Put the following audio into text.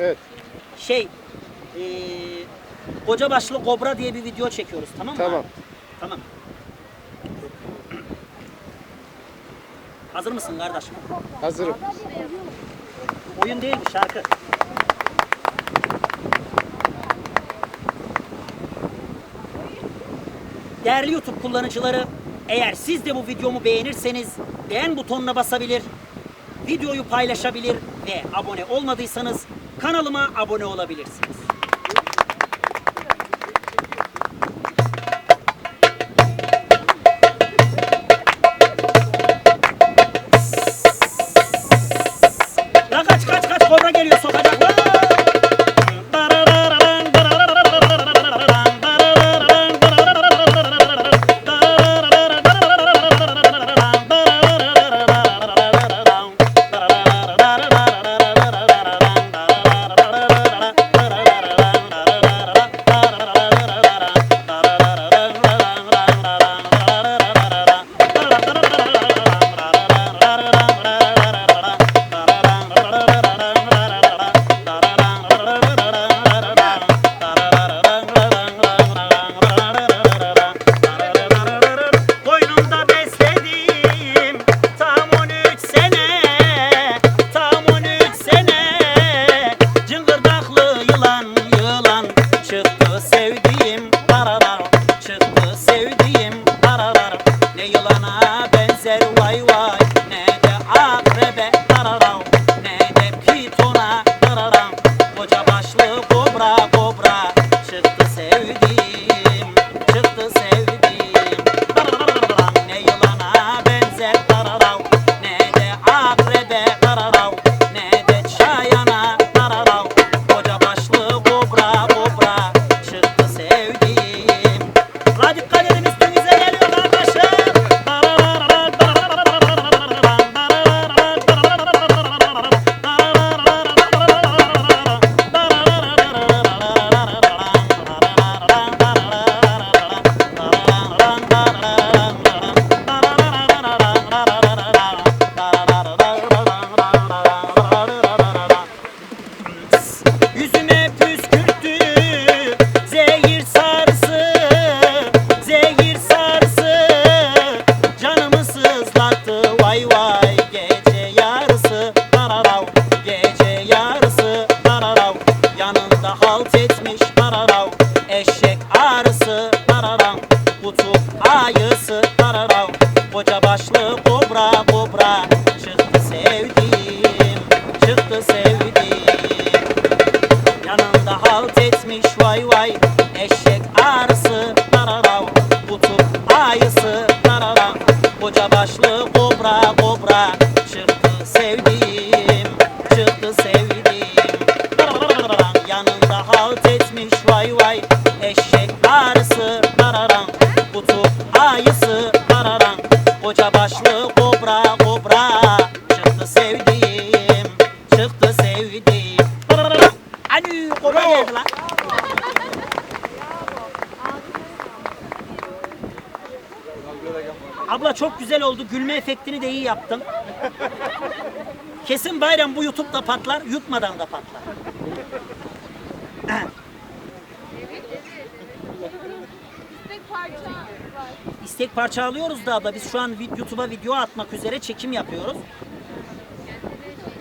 Evet. Şey, eee koca başlı kobra diye bir video çekiyoruz tamam mı? Tamam. abi? Tamam. Hazır mısın kardeşim? Hazırım. Oyun değil mi şarkı? Değerli YouTube kullanıcıları, eğer siz de bu videomu beğenirseniz beğen butonuna basabilir, videoyu paylaşabilir abone olmadıysanız kanalıma abone olabilirsiniz. Ne yılana benzer Kutup ayısı kararav Koca başlı kobra kobra. Çıktı sevdiğim Çıktı sevdiğim. Yanında halt etmiş vay vay Eşek arısı kararav Kutup ayısı kararav Koca başlı Kutup ayısı kararan Koca başlı kobra kobra Çıktı sevdiğim Çıktı sevdiğim Ani kobra geldi lan Abla çok güzel oldu. Gülme efektini de iyi yaptın. Kesin bayram bu YouTube'da patlar, yutmadan da patlar. İstek parça alıyoruz da abla. Biz şu an YouTube'a video atmak üzere çekim yapıyoruz.